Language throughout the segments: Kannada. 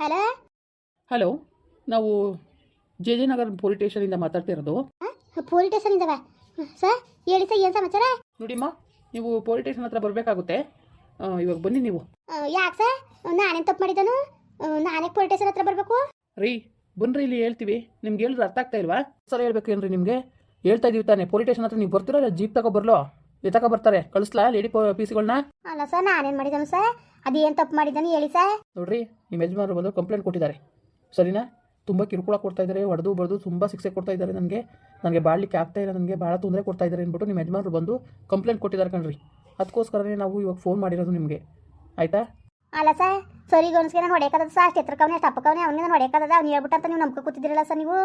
ಹಲೋ? ಹಲೋ ನಾವು ಜೆ ಜೆ ನಗರ್ ಪೊಲೀಸ್ ಸ್ಟೇಷನಿಂದ ಮಾತಾಡ್ತಿರೋದು ಪೊಲೀಸ್ ಸ್ಟೇಷನ್ ಇಂದವಾ? ಸರ್ ಹೇಳಿ ಸರ್ ಏನು ಸಮಾಚಾರ? ನೋಡಿಮ್ಮ ನೀವು ಪೊಲೀಸ್ ಸ್ಟೇಷನ್ ಹತ್ರ ಬರಬೇಕಾಗುತ್ತೆ. ಇವಾಗ ಬನ್ನಿ ನೀವು. ಯಾಕೆ ಸರ್? ನಾನೇನು ತಪ್ಪು ಮಾಡಿದ್ದಾನು? ನಾನೇ ಪೊಲೀಸ್ ಸ್ಟೇಷನ್ ಹತ್ರ ಬರಬೇಕು? ರೀ ಬನ್ರಿ ಇಲ್ಲಿ ಹೇಳ್ತೀವಿ. ನಿಮ್ಗೆ ಹೇಳಿದ್ರೆ ಅರ್ಥ ಆಗ್ತಾ ಇಲ್ವಾ? ಸರ್ ಹೇಳ್ಬೇಕು ಏನ್ರಿ ನಿಮಗೆ? ಹೇಳ್ತಾ ಇದೀವಿ ತಾನೆ ಪೊಲೀಸ್ ಸ್ಟೇಷನ್ ಹತ್ರ ನೀವು ಬರ್ತೀರಾ ಜೀಪ್ ತಗೋ ಬರ್ಲೋ? ಎತ್ತಕ ಬರ್ತಾರೆ? ಕಳಿಸ್ಲಾ ಲೇಡಿ ಪಿ ಸಿಗಳನ್ನ? ಅಲ್ಲ ಸರ್ ನಾನೇನು ಮಾಡಿದ್ದಾನು ಸರ್? ಅದೇನು ತಪ್ಪು ಮಾಡಿದ್ದಾನೆ ಹೇಳಿ ಸರ್? ನೋಡ್ರಿ ನಿಮ್ಮ ಯಜಮಾನರು ಬಂದು ಕಂಪ್ಲೇಂಟ್ ಕೊಟ್ಟಿದ್ದಾರೆ. ಸರಿನಾ? ತುಂಬ ಕಿರುಕುಳ ಕೊಡ್ತಾ ಇದ್ದಾರೆ ಹೊಡೆದು ಬಡದು ತುಂಬ ಶಿಕ್ಷೆ ಕೊಡ್ತಾ ಇದ್ದಾರೆ ನನಗೆ. ನನಗೆ ಬಾಳ್ಲಿಕ್ಕೆ ಆಗ್ತಾ ಇಲ್ಲ ನನಗೆ ಭಾಳ ತೊಂದರೆ ಕೊಡ್ತಾ ಇದ್ದಾರೆ ಅಂದ್ಬಿಟ್ಟು ನಿಮ್ಮ ಯಜಮಾನರು ಬಂದು ಕಂಪ್ಲೇಂಟ್ ಕೊಟ್ಟಿದ್ದಾರೆ ಕಣ್ರಿ. ಅದಕ್ಕೋಸ್ಕರನೇ ನಾವು ಇವಾಗ ಫೋನ್ ಮಾಡಿರೋದು ನಿಮಗೆ. ಆಯ್ತಾ? ಅಲ್ಲ ಸರ್ ಸರಿ ಗನ್ಸ್ಗೆ ನಾನು ಹೊಡೆಯಕ್ಕದ ಸರ್ ಅಷ್ಟು ಎತ್ತರಕವನೇ ಅಷ್ಟು ಅವನಿಗೆ ನಾನು ಹೊಡೆಯಕ್ಕದ ಅವ್ನು ಹೇಳ್ಬಿಟ್ಟು ಅಂತ ನೀವು ನಮ್ಕ ಕೂತಿದ್ದೀರಲ್ಲ ಸರ್ ನೀವು?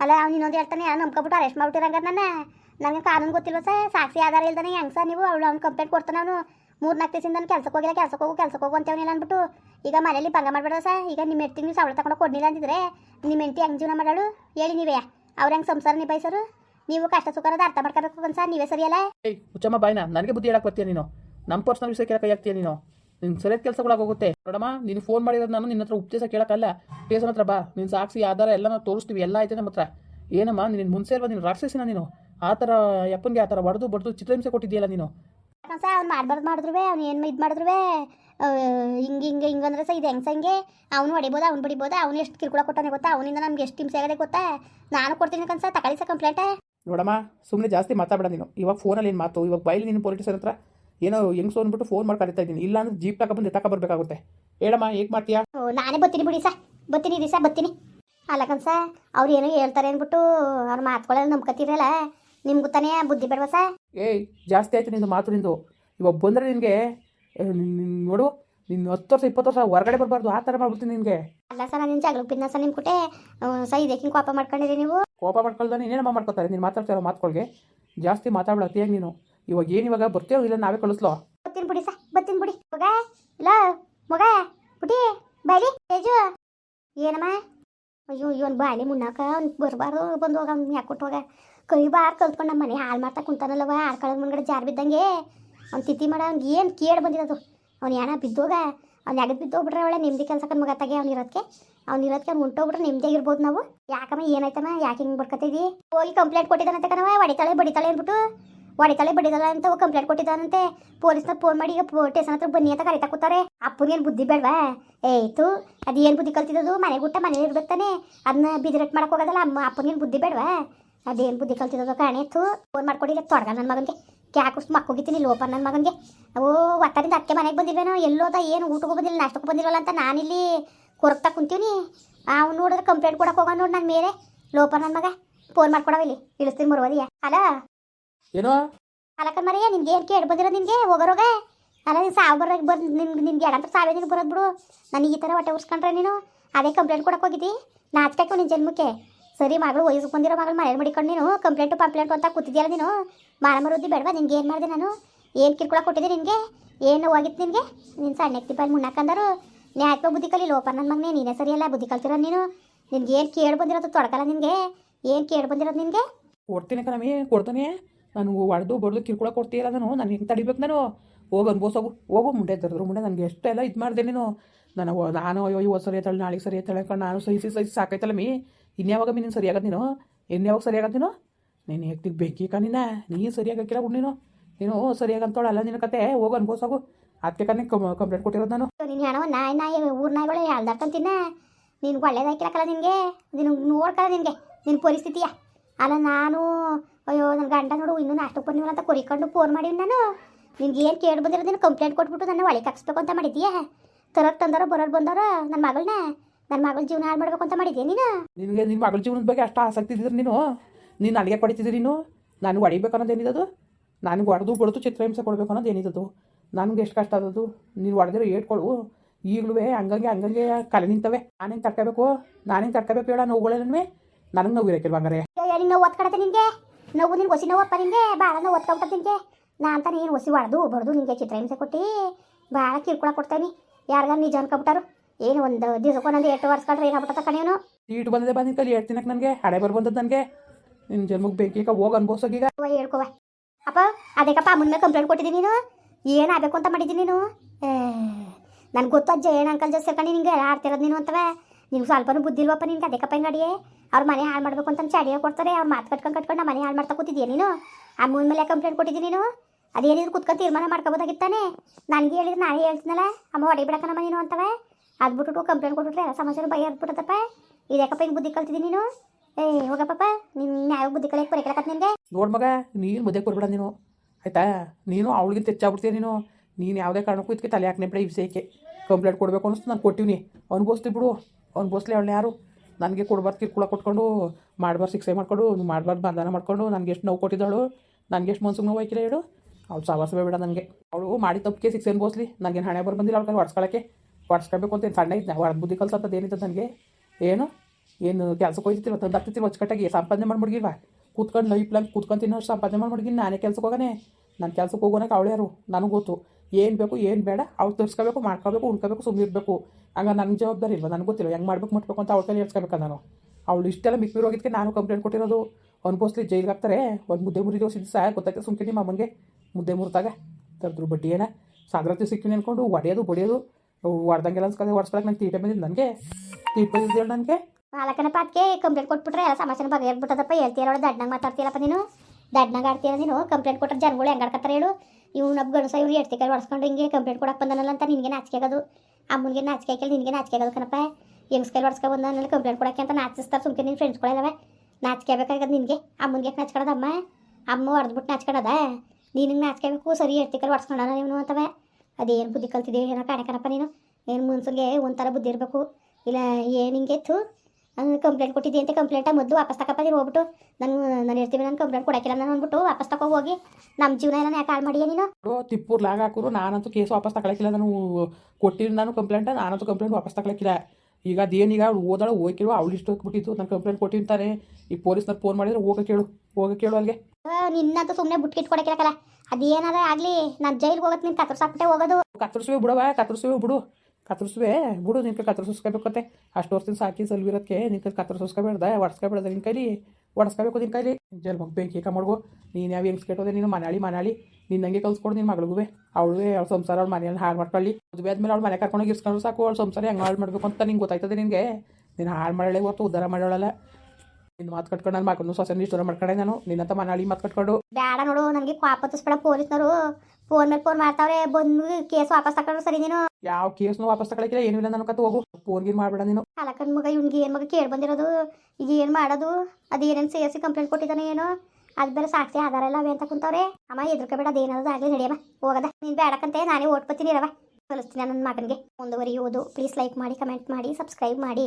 ಅಲ್ಲ ಅವ್ನು ಇನ್ನೊಂದು ಹೇಳ್ತಾನೆ ನಾನು ನಂಬ್ಕೊಬಿಟ್ಟು ಅರೆಸ್ಟ್ ಮಾಡ್ಬಿಟ್ಟಿರಂಗ ನನ್ನ. ನನಗೆ ಕಾನೂನು ಗೊತ್ತಿಲ್ವ ಸರ್? ಸಾಕ್ಷಿ ಆಧಾರ ಇಲ್ದಾನೆ ಹೆಂಗೆ ಸರ್ ನೀವು? ಅವಳು ಅವ್ನು ಕಂಪ್ಲೇಂಟ್ ಕೊಡ್ತಾನೆ ಅವನು. ಮೂರು ನಾಲ್ಕು ದಿವಸದಿಂದ ಕೆಲಸಕ್ಕೆ ಹೋಗಿಲ್ಲ, ಕೆಲಸಕ್ಕೆ ಹೋಗು ಕೆಲಸಕ್ಕೆ ಹೋಗು ಅಂತೇವನಿಲ್ಲ ಅಂದ್ಬಿಟ್ಟು ಈಗ ಮನೇಲಿ ಭಂಗ ಮಾಡಬೇಡ ಸರ್ ಈಗ ನಿಮ್ಮ ಹೆಂಡ್ತಿ ನೀವು ಸವಳ ತಗೊಂಡು ಕೊಡ್ಲಿಲ್ಲ ಅಂತಿದ್ರೆ ನಿಮ್ಮ ಹೆಂಡ್ತಿ ಹೆಂಗೆ ಜೀವನ ಮಾಡಾಳು ಹೇಳಿ ನೀವೇ, ಅವ್ರು ಹೆಂಗೆ ಸಂಸಾರ ನಿಭಾಯಿಸೋರು? ನೀವು ಕಷ್ಟ ಸುಖರದ ಅರ್ಥ ಮಾಡ್ಕೋಬೇಕು ಸರ್ ನೀವೇ ಸರಿಯಲ್ಲ? ಏಯ್, ಹುಚ್ಚಮ್ಮ ಬಾಯ್ನ, ನನಗೆ ಬುದ್ಧಿ ಹೇಳಕ್ಕೆ ಬರ್ತೀಯ ನೀನು? ನಮ್ಮ ಪರ್ಸನಲ್ ವಿಷಯ ಕೇಳಕ್ಕೆ ಯಾಕ್ತೀಯ ನೀನು? ನಿನ್ನ ಸರಿಯಾದ ಕೆಲಸಗಳಾಗೋಗುತ್ತೆ ನೋಡಮ್ಮ, ನೀನು ಫೋನ್ ಮಾಡಿರೋದು ನಾನು ನಿನ್ನ ಹತ್ರ ಉಪದೇಶ ಕೇಳಕ್ಕಲ್ಲ. ಸ್ಟೇಷನ್ ಹತ್ರ ಬಾ. ನಿನ್ನ ಸಾಕ್ಷಿ ಆಧಾರ ಎಲ್ಲ ನಾವು ತೋರಿಸ್ತೀವಿ, ಎಲ್ಲ ಐತೆ ನಮ್ಮ ಹತ್ರ ಏನಮ್ಮ ನಿನ್ನ ಮುಂಚೆ ಇರುವ ನೀನು ರಾಕ್ಷಸಿನ ನೀನು. ಆ ಥರ, ಯಪ್ಪನಿಗೆ ಆ ಥರ ಹೊಡೆದು ಬಡ್ದು ಚಿತ್ರಹಿಂಸೆ ಕೊಟ್ಟಿದ್ದೀಯಲ್ಲ ನೀನು. ಸರ್ ಅವ್ನು ಮಾಡ್ಬಾರ್ದು ಮಾಡಿದ್ರು ಅವ್ನು ಏನು ಇದು ಮಾಡಿದ್ರು ಹಿಂಗೆ ಹಿಂಗೆ ಹಿಂಗೆ ಅಂದ್ರೆ ಸಹ ಇದು ಹೆಂಗ್ ಸಂಗೆ ಅವ್ನು ಹೊಡಿಬೋದ ಅವ್ನು ಬಿಡಿಬೋದು ಅವ್ನು ಎಷ್ಟು ಕಿರುಕುಳ ಕೊಟ್ಟಾನೆ ಗೊತ್ತಾ? ಅವನಿಂದ ನಮ್ಗೆ ಎಷ್ಟು ಹಿಂಸೆ ಆಗದೆ ಗೊತ್ತಾ? ನಾನು ಕೊಡ್ತೀನಿ ಕನ್ಸ ತಗೊಳ್ಳಿ ಸಹ ಕಂಪ್ಲೇಂಟ್? ನೋಡಮ್ಮ ಸುಮ್ಮನೆ ಜಾಸ್ತಿ ಮಾತಾಡಬೇಡ ನೀನು. ಇವಾಗ ಫೋನಲ್ಲಿ ಏನು ಮಾತು? ಇವಾಗ ಬೈಲಿ ನೀನು ಪೊಲೀಸರ ಹತ್ರ ಏನೋ ಹೆಂಗ್ಸು ಅಂದ್ಬಿಟ್ಟು ಫೋನ್ ಮಾಡಿ ಕರಿತಾ ಇದ್ದೀನಿ. ಇಲ್ಲ ಅಂದ್ರೆ ಜೀಪ್ ತಗೊಬಂದು ತಕ ಬರಬೇಕಾಗುತ್ತೆ. ಹೇಳಮ್ಮ ಹೇಗೆ ಮಾಡ್ತೀಯಾ? ನಾನೇ ಬರ್ತೀನಿ ಬಿಡಿ ಸಾ. ಬರ್ತೀನಿ ರೀ ಸರ್ ಬತ್ತೀನಿ ಅಲ್ಲ ಕನ್ಸ ಅವ್ರು ಏನೋ ಹೇಳ್ತಾರೆ ಅಂದ್ಬಿಟ್ಟು ಅವ್ರ ಮಾತುಗಳೆಲ್ಲ ನಂಬ್ಕತ್ತಿರಲ್ಲ. ನಿಮ್ಗೂ ತಾನೇ ಬುದ್ಧಿ ಬೇಡವಾ ಸರ್ ಏಯ್ ಜಾಸ್ತಿ ಆಯ್ತು ನಿಂದು ಮಾತು ನಿಂದು. ಇವಾಗ ಬಂದರೆ ನಿನಗೆ ನೋಡು ನಿನ್ನ ಹತ್ತು ವರ್ಷ ಇಪ್ಪತ್ತು ವರ್ಷ ಹೊರಗಡೆ ಬರಬಾರ್ದು ಆ ಥರ ಮಾಡ್ಬಿಡ್ತೀನಿ ನಿನಗೆ. ಅಲ್ಲ ಸರ್ ನಾನು ಜಗಳಕ್ಕೆ ಪಿನ್ನ ಸರ್ ನಿಮ್ಮ ಕುಟೆ? ಸರ್ ಇದಕ್ಕೆ ಕೋಪ ಮಾಡ್ಕೊಂಡಿರಿ ನೀವು? ಕೋಪ ಮಾಡ್ಕೊಳ್ದಾನೆ ಇನ್ನೇನಮ್ಮ ಮಾಡ್ಕೊತಾರೆ ನೀನು ಮಾತಾಡ್ತಿರೋ ಮಾತುಗಳಿಗೆ ಜಾಸ್ತಿ ಮಾತಾಡೋ ಅತಿಯಾಗಿ ನೀನು. ಇವಾಗ ಏನು ಇವಾಗ ಬರ್ತೀಯೋ ಇಲ್ಲ ನಾವೇ ಕಳಿಸ್ಲೋ? ಬರ್ತೀನಿ ಬಿಡಿ ಸರ್ ಬರ್ತೀನಿ ಬಿಡಿ. ಮಗ ಇಲ್ಲ ಮಗ ಬಿಡಿ ಬಾಯ್ಲಿ ತೇಜು. ಏನಮ್ಮ? ಅಯ್ಯೋ ಇವನ್ ಬಾಲಿ ಮುನ್ನಾಕ ಅವ್ನು ಬರಬಾರ್ದು ಬಂದು ಹೋಗ ಯಾಕೆ ಕೊಟ್ಟು ಹೋಗ? ಕೈ ಬಾರ್ ಕಲ್ತ್ಕೊಂಡು ನಮ್ಮ ಮನೆ ಹಾಳು ಮಾಡ್ತಾ ಕುಂತಾನಲ್ಲವ ಕಳೆದ ಮುಂದ್ಗಡೆ ಜಾರ್ ಬಿದ್ದಂಗೆ. ಅವ್ನು ತಿಥಿ ಮಾಡ, ಅವ್ನಿಗೆ ಏನು ಕೇಳಿ ಬಂದಿರೋದು ಅವ್ನು ಯಾಣ ಬಿದ್ದೋಗ, ಅವ್ನು ಯಾಗದ್ ಬಿದ್ದೋಗ್ಬಿಟ್ರೆ ಅವಳೆ ನೆಮ್ಮದಿ ಕೆಲ್ಸಕ್ಕೆ ಮಗ ತಗೆ ಅವ್ನು ಇರೋದಕ್ಕೆ ಅವ್ನು ಇರೋದಕ್ಕೆ ಅವ್ನು ಹೊಂಟೋಗ್ಬಿಟ್ರೆ ನೆಮ್ಮದಿಯಾಗಿರ್ಬೋದು ನಾವು. ಯಾಕಮ್ಮ ಏನಾಯ್ತಮ್ಮ? ಯಾಕೆ ಹಿಂಗೆ ಬರ್ಕತ್ತಿದ್ವಿ ಹೋಗಿ ಕಂಪ್ಲೇಂಟ್ ಕೊಟ್ಟಿದ್ದಾನಂತೆ ಕಣವ ಹೊಡಿತಾಳೆ, ಬಡಿತಾಳೆ ಅಂದ್ಬಿಟ್ಟು. ಹೊಡಿತಾಳೆ, ಬಡಿದಾಳೆ ಅಂತ ಕಂಪ್ಲೇಂಟ್ ಕೊಟ್ಟಿದ್ದಾನಂತೆ. ಪೊಲೀಸ್ನ ಫೋನ್ ಮಾಡಿ, ಈಗ ಸ್ಟೇಷನ್ ಹತ್ರ ಬನ್ನಿ ಅಂತ ಕರಿತಾ ಕೂತಾರೆ. ಅಪ್ಪನೇನು ಬುದ್ಧಿ ಬೇಡವಾ? ಏಯ್ತು ಅದು ಏನು ಬುದ್ಧಿ ಕಲ್ತಿದ್ದು ಮನೆಗೆ ಊಟ ಮನೇಲಿ ಇರ್ಬೇಕಾನೆ ಅದನ್ನ ಬಿದಿರಟ್ ಮಾಡೋಕ್ಕೋಗೋದಲ್ಲ ಅಮ್ಮ ಅಪ್ಪನೇನು ಬುದ್ಧಿ ಬೇಡವಾ? ಅದೇನು ಬುದ್ಧಿ ಕಲ್ತಿದ್ದು ಕಾಣೆ? ಇತ್ತು ಫೋನ್ ಮಾಡ್ಕೊಡಿಲ್ಲ ತೊಡಗ ನನ್ನ ಮಗನಿಗೆ. ಕ್ಯಾಕುಸ್ ಮಕ್ಕೋಗಿತ್ತೀನಿ ಲೋಪ ನನ್ನ ಮಗನಿಗೆ. ಓ ಒತ್ತರಿಂದ ಅತ್ತೆ ಮನೆಗೆ ಬಂದಿಲ್ವೇನೋ ಎಲ್ಲೋದ ಏನು ಊಟಕ್ಕೆ ಬಂದಿಲ್ಲ ನಾಷ್ಟಕ್ಕೆ ಬಂದಿರಲ್ಲ ಅಂತ ನಾನಿಲ್ಲಿ ಕೊರಗ್ತಾ ಕುಂತೀವಿ ಅವ್ನು ನೋಡಿದ್ರೆ ಕಂಪ್ಲೇಂಟ್ ಕೊಡಕ್ಕೆ ಹೋಗೋಣ ನೋಡಿ ನನ್ನ ಮೇಲೆ. ಲೋಪ ನನ್ನ ಮಗ ಫೋನ್ ಮಾಡ್ಕೊಡವ ಇಲ್ಲಿ. ಇಳಿಸ್ತೀನಿ ಮರುವದಿಯ ಅಲ್ಲ ಏನೋ? ಅಲಕ್ಕ ಮರಿಯ ನಿನ್ಗೆ ಏನು ಕೇಳಿ ಬಂದಿರೋ ನಿನಗೆ? ಹೋಗೋರೋಗ ಅಲ್ಲ ನೀನು ಸಾವು ಬಂದು ನಿನ್ಗೆ ನಿನ್ಗೆ ಎರಡಂತ ಸಾವೇ ನಿನಗೆ ಬರೋದು ಬಿಡು. ನನಗೆ ಈ ಥರ ಹೊಟ್ಟೆ ಉರ್ಸ್ಕೊಂಡ್ರೆ ನೀನು? ಅದೇ ಕಂಪ್ಲೇಂಟ್ ಕೊಡಕ್ಕೆ ಹೋಗಿದ್ದಿ ನಾಚ್ಕಕ್ಕೆ ನಿನ್ನ ಜನ್ಮಕ್ಕೆ. ಸರಿ ಮಗಳು ವಯಸ್ಸಿಗೆ ಬಂದಿರೋ ಮಗಳು ಮನೇಲಿ ಮಡಿಕೊಂಡು ನೀನು ಕಂಪ್ಲೇಂಟು ಪಂಪ್ಲೇಂಟು ಅಂತ ಕೂತಿದ್ಯಲ್ಲ ನೀನು? ಮಾನ ಮರುದ್ದಿ ಬೇಡವಾ? ನಿನ್ಗೆ ಏನು ಮಾಡಿದೆ ನಾನು? ಏನು ಕಿರ್ಕೊಳ ಕೊಟ್ಟಿದ್ದೆ ನಿನಗೆ? ಏನು ಹೋಗಿತ್ತು ನಿನಗೆ? ನೀನು ಸಣ್ಣ ಬಾಯಿ ಮುನ್ನಾಕಂದರು ನ್ಯಾಯತ್ವ ಬುದ್ಧಿ ಕಲಿ, ಲೋಪ ನನ್ನ ಮಗನೇ, ನೀನೇ ಸರಿಯಲ್ಲ ಬುದ್ಧಿ ಕಲ್ತಿರೋ ನೀನು? ನಿನ್ಗೆ ಏನು ಕೇಳಿ ಬಂದಿರೋದು ತೊಡಕಲ್ಲ ನಿನಗೆ? ಏನು ಕೇಳಿ ಬಂದಿರೋದು ನಿನಗೆ? ಕೊಡ್ತೀನಿ ಕಣಮಿ ಕೊಡ್ತೀನಿ. ನಾನು ಹೊಡೆದು ಬಡ್ದು ಕಿರ್ಕೊಳ ಕೊಡ್ತೀಯಲ್ಲ ನಾನು ನಾನು ಹೆಂಗೆ ತಡಿಬೇಕು ನಾನು? ಹೋಗು ಅನ್ಬೋಸೋಗು ಹೋಗು ಮುಂಡೆ ತರಿದ್ರು ಮುಂಡೆ ನನಗೆ ಎಷ್ಟೆಲ್ಲ ಇದು ಮಾಡಿದೆ ನೀನು? ನಾನು ನಾನು ಅಯ್ಯೋ, ಇವತ್ತು ಸರಿ ಆಯ್ತಾಳೆ ನಾಳೆ ಸರಿ ಆಯ್ತಾಳೆ ಕಣ್ಣು ನಾನು ಸಹಿಸಿ ಸಹಿಸಿ ಸಾಕೈತಲ್ಲ ಮೀ. ಇನ್ಯಾವಾಗ ನೀನು ಸರಿಯಾಗದ ನೀನು? ಇನ್ಯಾವಾಗ ಸರಿಯಾಗದ ನೀನು? ನೀನು ಹೇಗ್ತಿಗೆ ಬೆಂಕಿ ಕಣ್ಣಿನ ನೀನು ಸರಿಯಾಗಕ್ಕಿಲ್ಲ ಬಿಡು ನೀನು. ನೀನು ಸರಿಯಾಗಂತೋಳಲ್ಲ ನಿನ್ನ ಕತೆ. ಹೋಗು ಅನ್ಬೋಸೋಗು ಅದಕ್ಕೆ ಕಣ್ಣಿ ಕಂಪ್ಲೇಂಟ್ ಕೊಟ್ಟಿರೋದು ನಾನು. ನೀನು ಹೆಣವ ನಾಯಿ ನಾಯಿ ಊರ್ ನಾಯಿಗಳು ಎಳ್ದಾಡ್ಕೊಂತಿನ್ನ ನಿನ್ಗೆ ಕಲ್ಲ ನಿನಗೆ? ನಿನಗೆ ನೋಡ್ಕಲ್ಲ ನಿನಗೆ? ನಿನ್ನ ಪರಿಸ್ಥಿತಿಯ? ಅಲ್ಲ, ನಾನು, ಅಯ್ಯೋ ನನ್ನ ಗಂಡ ನೋಡು ಇನ್ನೂ ನಾಷ್ಟಕ್ಕೆ ಬಂದಿವಲ್ಲ ಅಂತ ಕೊರಿಕೊಂಡು ಫೋನ್ ಮಾಡಿವಿ ನಾನು. ನಿನ್ಗೆ ಏನು ಕೇಳಿ ಬಂದಿರೋದು ನೀನು? ಕಂಪ್ಲೇಂಟ್ ಕೊಟ್ಬಿಟ್ಟು ನನ್ನ ಒಳಗೆ ಹಾಕ್ಸ್ಬೇಕು ಅಂತ ಮಾಡಿದ್ದೀಯ? ತರಕ್ಕೆ ಅಂದಾರ ಬರೋರು ಬಂದಾರ ನನ್ನ ಮಗಳನ್ನ ನನ್ನ ಮಗಳ ಜೀವನ ಹಾಳು ಮಾಡ್ಬೇಕು ಅಂತ ಮಾಡಿದ್ಯಾ ನೀನು? ನಿನಗೆ ನಿನ್ನ ಮಗಳ ಜೀವನದ ಬಗ್ಗೆ ಅಷ್ಟು ಆಸಕ್ತಿ ಇದ್ರೆ ನೀನು? ನೀನು ಅಲ್ಲಿಗೆ ಪಡಿತಿದ್ದಿ ನೀನು? ನಾನು ಹೊಡಿಬೇಕು ಅನ್ನೋದು ಏನಿದದು? ನನಗೆ ಹೊಡೆದು ಬಡದು ಚಿತ್ರಹಿಂಸೆ ಕೊಡಬೇಕು ಅನ್ನೋದು ಏನಿದದು? ನನಗೆ ಎಷ್ಟು ಕಷ್ಟ ಆದದು ನೀನು ಹೊಡೆದಿರೋ ಏಟ್ಕೊಳು ಈಗಲೂ ಹಂಗಂಗೆ ಹಂಗಂಗೆ ಕಲೆ ನಿಂತವೆ. ನಾನೇನು ತಡ್ಕೋಬೇಕು? ನಾನೇನು ತಡ್ಕೋಬೇಕು ಹೇಳ ನೋವುಗಳೇನನ್ವೇ ನನಗೆ ನೋವು ಇರಕ್ಕಿಲ್ಲ ಬಂಗಾರೆ ನೋವು ಒತ್ಕಡತ್ತೆ ನಿನಗೆ? ನೋವು ನಿನ್ಗೆ ಹೊಸಿ ನೋವಪ್ಪ ನಿನಗೆ? ಭಾಳ ನೋವು ಒತ್ಕೊಬಿಟ್ಟದ ನಿನಗೆ? ನಾ ಅಂತ ನೀನು ಹೊಸಿ ಹೊಡೆದು ಬಡ್ದು ನಿನಗೆ ಚಿತ್ರಹಿಂಸೆ ಕೊಟ್ಟು ಭಾಳ ಕಿರ್ಕೊಳ ಕೊಡ್ತೇನೆ. ಯಾರಿಗಾರು ನಿಜ ಅನ್ಕೊಬಿಟ್ಟಾರು ಏನು ಒಂದು ದಿವಸಕ್ಕೊಂದೊಂದು ಎಂಟು ವರ್ಷಕೊಂಡ್ರೆ ಏನಾಗ್ಬಿಟ್ಟದ ಕಣೇನು ಸೀಟ್ ಬಂದಿದೆ ಬಂದಿನ ಕಲಿ ಎರಡು ತಿನ್ನಕ್ಕೆ ನನಗೆ ಹಳೆ ಬರ್ಬಂದದ್ದು ನನಗೆ. ನಿನ್ನ ಜನ್ಮಕ್ಕೆ ಬೇಕೀಗ ಹೋಗಿ ಅವ್ವ ಹೇಳ್ಕೊವ ಅಪ್ಪ ಅದಕ್ಕಪ್ಪ ಅಮ್ಮನ ಕಂಪ್ಲೇಂಟ್ ಕೊಟ್ಟಿದ್ದೀನಿ ನೀನು. ಏನಾಗಬೇಕು ಅಂತ ಮಾಡಿದ್ದೀನಿ ನೀನು? ನನಗೆ ಗೊತ್ತು ಅಜ್ಜ ಏನು ಅಂಕಲ್ ಜೊತೆ ಸೇರ್ಕೊಂಡು ನಿಂಗೆ ಆಡ್ತಿರೋದು ನೀನು ಅಂತವೆ. ನಿಮ್ಗೆ ಸ್ವಲ್ಪನೂ ಬುದ್ಧಿ ಇಲ್ವಪ್ಪ ನಿನ್ಗೆ ಅದಕ್ಕಪ್ಪ ನಡಿಯೇ ಅವ್ರ ಮನೆ ಹಾಳು ಮಾಡಬೇಕು ಅಂತ ಚಾಡಿಯ ಕೊಡ್ತಾರೆ ಅವ್ರು ಮಾತು ಕಟ್ಕೊಂಡು ಕಟ್ಕೊಂಡು ಮನೆ ಹಾಳು ಮಾಡ್ತಾ ಕೂತಿದ್ದೀಯ ನೀನು? ಆ ಮೂಲ ಮೇಲೆ ಕಂಪ್ಲೇಂಟ್ ಕೊಟ್ಟಿದ್ದೀನಿ ನೀನು. ಅದೇನಿದ್ರು ಕುತ್ಕೊಂಡು ತೀರ್ಮಾನ ಮಾಡ್ಕೋಬೋದಾಗಿತ್ತಾನೆ? ನನಗೆ ಹೇಳಿದ್ರೆ ನಾನೇ ಹೇಳ್ತೀನಲ್ಲ? ಅಮ್ಮ ಹೊಡೆ ಬಿಡಕ್ಕ ನಮ್ಮ ನೀನು ಅಂತವೆ? ಅದು ಬಿಟ್ಬಿಟ್ಟು ಕಂಪ್ಲೇಂಟ್ ಕೊಟ್ಬಿಟ್ರೆ ಎಲ್ಲ ಸಮಸ್ಯೆ ಬೈ ಬಿಟ್ಟದಪ್ಪ. ಇದ್ಯಾಕಪ್ಪ ಹಿಂಗೆ ಬುದ್ಧಿ ಕಲ್ತಿದ್ದೀನಿ ನೀನು? ಏ, ಹೋಗಪ್ಪ ನಿನ್ನ ಯಾವ ಬುದ್ಧಿ ಕಲಿಯಕ್ಕೆ ಬರೀಕಲಕತ್ ನಿನಗೆ. ನೋಡ್ ಮಗ, ನೀನು ಮದುವೆ ಕೊಡ್ಬೇಡ ನೀನು. ಆಯ್ತಾ? ನೀನು ಅವಳಿಗೆ ಹೆಚ್ಚಾಗ್ಬಿಡ್ತೀಯ ನೀನು. ನೀನು ಯಾವುದೇ ಕಾರಣಕ್ಕೂ ಇದಕ್ಕೆ ತಲೆ ಹಾಕ್ನೆ ಬಿಡ ಈ ವಿಷಯಕ್ಕೆ. ಕಂಪ್ಲೇಂಟ್ ಕೊಡಬೇಕು ಅನ್ನಿಸ್ತು ನಾನು ಕೊಟ್ಟಿವ್ನಿ. ಅನ್ಭವಿಸ್ತಿ ಬಿಡು. ಅನ್ಭವಿಸ್ಲಿ ಅವಳು ಯಾರು? ನನಗೆ ಕೊಡ್ಬಾರ್ದು ಕಿರ್ಕುಳ ಕೊಟ್ಕೊಂಡು, ಮಾಡಬಾರ್ದು ಶಿಕ್ಷೆ ಮಾಡ್ಕೊಂಡು, ಮಾಡ್ಬಾರ್ದು ಬಂಧನ ಮಾಡ್ಕೊಂಡು, ನನಗೆ ಎಷ್ಟು ನೋವು ಕೊಟ್ಟಿದ್ದಾಳು, ನನಗೆ ಎಷ್ಟು ಮನ್ಸಿಗೆ ನೋವು ಹಾಕಿಲ್ಲ ಹೇಳು. ಅವಳು ಸಾವಾಸವೇ ಬೇಡ ನನಗೆ. ಅವಳು ಮಾಡಿ ತಪ್ಪಿಗೆ ಶಿಕ್ಷೆ ಬೋಸ್ಲಿ ನನಗೇನು ಹಣೆ ಬರ್ ಬಂದಿಲ್ಲ ಅವಳು ಹೊಡ್ಸ್ಕೊಳಕ್ಕೆ ಹೊಡ್ಸ್ಕೊಳ್ಬೇಕು ಅಂತ ಸಣ್ಣ ಇದ್ದ ಹೊರ ಬುದ್ಧಿ ಕಲ್ಸತ್ತದ ಏನಿದೆ ನನಗೆ? ಏನು? ಏನು ಕೆಲಸಕ್ಕೆ ಹೋಯ್ತಿರ್ವ ತಂದು ಹಾಕ್ತಿರ್ವ ಅಚ್ಚುಕಟ್ಟಾಗಿ ಸಂಪಾದನೆ ಮಾಡ್ಬಿಡ್ಗಿಲ್ವಾ ಕೂತ್ಕೊಂಡು ಲೈಫ್ ಲಾಂಗ್ ಕೂತ್ಕೊಂಡು ತಿನ್ನೋಷ್ಟು ಸಂಪಾದನೆ ಮಾಡ್ಬಿಡ್ಗಿ ನಾನೇ ಕೆಲ್ಸಕ್ಕೆ ಹೋಗೋನೆ. ನಾನು ಕೆಲ್ಸಕ್ಕೆ ಹೋಗೋನಕ್ಕೆ ಅವಳು ಯಾರು? ನನಗೆ ಗೊತ್ತು. ಏನು ಬೇಕು, ಏನು ಬೇಡ, ಅವ್ಳು ತರಿಸ್ಕೋಬೇಕು, ಮಾಡ್ಕೋಬೇಕು, ಉಣ್ಕೋಬೇಕು ಸುಮ್ಮನೆ ಇರಬೇಕು. ಹಂಗ ನನಗೆ ಜವಾಬ್ದಾರಿ ಇಲ್ವಾ? ನನಗೆ ಗೊತ್ತಿಲ್ಲ. ಹೆಂಗೆ ಮಾಡ್ಬೇಕು ಮುಟ್ಬೇಕು ಅಂತ ಅವ್ಳ ಕೈಲಿ ಹೇಳ್ಸ್ಕೋಬೇಕ ನಾನು? ಅವಳು ಇಷ್ಟೆಲ್ಲ ಮಿಕ್ಕಿರೋಗಿದ್ದಕ್ಕೆ ನಾನು ಕಂಪ್ಲೇಂಟ್ ಕೊಟ್ಟಿರೋದು ಅನ್ಭವಿಸ್ಲಿ ಜೈಲಿಗೆ ಹಾಕ್ತಾರೆ. ಒಂದು ಮುದ್ದೆ ಮುರಿದೋ ಸಿದ್ದು ಸಹ ಗೊತ್ತಾಯ್ತು ಸುಮ್ಕೆ ನಿಮ್ಮ ಅಮ್ಮನಿಗೆ. ಮುದ್ದೆ ಮುರ್ತಾಗ. ತರ್ದ್ರು ಬಡ್ಡಿ ಏನ? ಸಾಗ್ರತೆ ಸಿಕ್ಕಿನಿ ಅನ್ಕೊಂಡು ಹೊಡೆಯೋದು ಬಡಿಯೋದು. ಹೊಡ್ದಂಗೆಲ್ಲ ಅನ್ಸ್ಕೊಂಡು ಹೊಡ್ಸ್ಕೊಳಕ್ಕೆ ನಂಗೆ ತೀಟೆ ಬಂದಿದ್ದು ನನಗೆ. ತೀಟ್ ಬಂದಿದ್ದು ನನಗೆ. ಮಾಲಕನಪ್ಪ ಪಾತ್ಕೆ ಕಂಪ್ಲೇಂಟ್ ಕೊಟ್ಬಿಟ್ರೆ ಎಲ್ಲ ಸಮಸ್ಯೆನ ಹೇಳ್ತೀರ ಅವಳು ದಡ್ಡಂಗೆ ಮಾತಾಡ್ತೀರಪ್ಪ ನೀನು? ದಡ್ಡಂಗೆ ಆಡ್ತೀರ ನೀನು? ಕಂಪ್ಲೇಂಟ್ ಕೊಟ್ಟರೆ ಜನಗಳು ಹೆಂಗೆ ಆಡ್ಕತ್ತಾರೆ ಹೇಳು? ಇವ್ನು ಗಣಸ ಇವ್ರು ಎಡ್ತಿ ಕೈ ಹೊಡ್ಸ್ಕೊಂಡು ಹಿಂಗೆ ಕಂಪ್ಲೇಂಟ್ ಕೊಡಕ್ಕೆ ಬಂದನಲ್ಲ ಅಂತ ನಿನಗೆ ನಾಚಿಕೆ ಆಗೋದು. ಅಮ್ಮನಿಗೆ ನಾಚಿಕೆ ಹಾಕಿ ನಿನಗೆ ನಾಚಿಕೆ ಆಗೋದು ಕಣಪ್ಪ. ಹೆಂಗ್ಸ್ ಕೈ ಕಂಪ್ಲೇಂಟ್ ಕೊಡಕ್ಕೆ ಅಂತ ನಾಚಿಸ್ತಾರೆ ಸುಮ್ಕೆ ನಿನ್ನ ಫ್ರೆಂಡ್ಸ್ಗಳೆಲ್ಲವೆ ನಾಚಿಕೆ ಬೇಕಾಗದು ನಿನಗೆ? ಅಮ್ಮನಿಗೆ ನಾಚ್ಕೊಳದಮ್ಮ ಅಮ್ಮ? ಹೊಡೆದ್ಬಿಟ್ಟು ನಾಚ್ಕೊಳೋದ ನೀನಿಗೆ ನಾಚಿಕೆ ಬೇಕು ಸರಿ ಎಡ್ತಿ ಒಡ್ಸ್ಕೊಂಡಾನ ನೀನು ಅಂತವೆ. ಅದೇನು ಬುದ್ಧಿ ಕಲ್ತಿದ್ದೀವಿ ಏನೋ ಕಾಣೆ ಕಣಪ್ಪ ನೀನು. ಏನು ಮನ್ಸಿಗೆ ಒಂಥರ ಬುದ್ಧಿ ಇರಬೇಕು. ಇಲ್ಲ, ಏನು ಹಿಂಗೆ ಇತ್ತು ಕಂಪ್ಲೇಂಟ್ ಕೊಟ್ಟಿದ್ದೆ ಅಂತ ಕಂಪ್ಲೇಂಟ ಮೊದಲು ವಾಪಸ್ ತಕಪ್ಪ ನೀನು ಹೋಗ್ಬಿಟ್ಟು. ನಾನು ನಾನು ಇರ್ತೀವಿ ನಾನು ಕಂಪ್ಲೇಂಟ್ ಕೊಡಕ್ಕಿಲ್ಲ ನಾನು ಅಂದ್ಬಿಟ್ಟು ವಾಪಸ್ ತಕೋ ಹೋಗಿ. ನಮ್ಮ ಜೀವನ ಎಲ್ಲ ಯಾಕೆ ಹಾಳು ಮಾಡಿಯ ನೀನು? ತಿಪ್ಪೂರ್ ಲಾಗ್ ಹಾಕಿದ್ರು ನಾನಂತೂ ಕೇಸ್ ವಾಪಸ್ ತಗೊಳಕ್ಕಿಲ್ಲ ನಾನು ಕೊಟ್ಟಿದ್ದು ನಾನು ಕಂಪ್ಲೇಂಟ್ ನಾನಂತೂ ಕಂಪ್ಲೇಂಟ್ ವಾಪಸ್ ತಗೊಳಕಿಲ್ಲ ಈಗ ಅದೇನೀಗ ಈಗ ಓದಾಳು ಹೋಗಿಲ್ವ ಅವಳು ಇಷ್ಟು ಹೋಗ್ಬಿಟ್ಟಿತ್ತು ನಾನು ಕಂಪ್ಲೇಂಟ್ ಕೊಟ್ಟಿರ್ತಾರೆ ಈ ಪೊಲೀಸ್ನವ್ರು ಫೋನ್ ಮಾಡಿದ್ರೆ ಹೋಗ ಕೇಳು ಹೋಗ ಕೇಳು ಅಲ್ಲಿಗೆ ನಿನ್ನಂತ ಸುಮ್ಮನೆ ಬುಟ್ಕಿಟ್ ಇಟ್ಕೊಡಕ್ಕಿರಕಲ್ಲ ಅದೇನಾದ್ರೆ ಆಗಲಿ ನಾನು ಜೈಲಿಗೆ ಹೋಗತ್ತೆ ನೀನು ಕತ್ತರ್ಸಾಕ್ಬಿಟ್ಟೆ ಹೋಗೋದು. ಕತ್ತರಿಸುವೆ ಬಿಡವ ಕತ್ತರಿಸುವೆ ಬಿಡು. ಕತ್ತರಿಸುವೆ ಬಿಡು ನಿನ್ನ ಕತ್ತರಿಸ್ಕೋಬೇಕತ್ತೆ ಅಷ್ಟು ವರ್ಷದಿಂದ ಸಾಕಿ ಸಲ್ವಿರೋದಕ್ಕೆ ನಿನ್ನ ಕತ್ತರಿಸ್ಕೋಬೇಡ್ದ ಒಡ್ಸ್ಕೋಬೇಡ್ದ ನಿನ್ನ ಕೈಲಿ ಒಡ್ಸ್ಕೋಬೇಕು ನಿನ್ನ ಕೈಲಿ. ಜೈಲ್ ಮಗ ಬೆಂಕಿ ಮಾಡ್ಗೋ ನೀನು ಯಾವ ಹೆಂಗ್ಸ್ ಕೆಟ್ಟೋದೆ ನೀನು? ಮನಾಳಿ ಮನಾಳಿ. ನಿನ್ನಂಗೆ ಕಲ್ಸ್ಕೊಡು ನಿನ್ನ ಮಗಳಿಗೂ ಅವಳು ಅವಳ ಸಂಸಾರ ಅವ್ಳ ಮನೆಯಲ್ಲಿ ಹಾಳು ಮಾಡ್ಕೊಳ್ಳಿ. ಮದುವೆ ಆದ್ಮೇಲೆ ಅವಳು ಮನೆ ಕರ್ಕೊಂಡು ಇರ್ಸ್ಕೊಂಡು ಸಾಕು ಅವಳ ಸಂಸಾರ ಹೆಂಗೆ ಹಾಳು ಮಾಡಬೇಕು ಅಂತ ನಿಂಗೆ ಗೊತ್ತಾಯ್ತದೆ ನಿನಗೆ? ನೀನು ಹಾಳು ಮಾಡಳೆ ಹೊರತು ಉದ್ಧಾರ ಮಾಡೋಳಲ್ಲ ನಿನ್ನ ಮಾತು ಕಟ್ಕೊಂಡು ನನ್ನ ಮಕ್ಕಳು ಸೊಸೆ ಇಷ್ಟರ ಮಾಡ್ಕೊಂಡೆ ನಾನು. ನಿನ್ನಂತ ಮನಾಳಿ ಮಾತು ಕಟ್ಕೊಂಡು. ಬೇಡ ನೋಡು ನನಗೆ ಕ್ವಾಪತ್ತಿಸ್ಬೇಡ ಪೊಲೀಸ್ನವರು. ಫೋನ್ ಮೇಲೆ ಫೋನ್ ಮಾಡ್ತಾವ್ರೆ ಬಂದು ಕೇಸ್ ವಾಪಸ್ ತಕೊಂಡ್ರು ಸರಿ ನೀನು? ಯಾವ ಕೇಸ್ನು ವಾಪಸ್ ತಗೊಳಕಿಲ್ಲ ಏನೂ ಇಲ್ಲ ನನ್ನ ಕತ್ತು ಹೋಗು. ಫೋನ್ ಗೀನ್ ಮಾಡಬೇಡ ನೀನು. ಅಲಕನ್ ಮಗ ಇವ್ನಿಗೆ ಏನು ಮಗ ಕೇಳಿ ಬಂದಿರೋದು? ಈಗ ಏನು ಮಾಡೋದು? ಸಿ ಎಸ್ ಸಿ ಕಂಪ್ಲೇಂಟ್ ಕೊಟ್ಟಿದ್ದಾನೆ ಏನೋ? ಅದು ಬೇರೆ ಸಾಕ್ಷಿ ಆಧಾರ ಎಲ್ಲ ಅವೆ ಅಂತ ಕುಂತವ್ರೆ. ಅಮ್ಮ ಎದುರ್ಕೋಬೇಡ ಅದೇನಾದ್ರು ಆಗಲಿ ನಡಿಯಮ್ಮ ಹೋಗದ. ನೀನು ಬೇಡಕಂತೆ ನಾನೇ ಓಟ್ ಇರವ ಕಲಿಸ್ತೀನಿ ನನ್ನ ಮಗನಿಗೆ. ಮುಂದುವರಿಯೋದು ಪ್ಲೀಸ್ ಲೈಕ್ ಮಾಡಿ ಕಮೆಂಟ್ ಮಾಡಿ ಸಬ್ಸ್ಕ್ರೈಬ್ ಮಾಡಿ.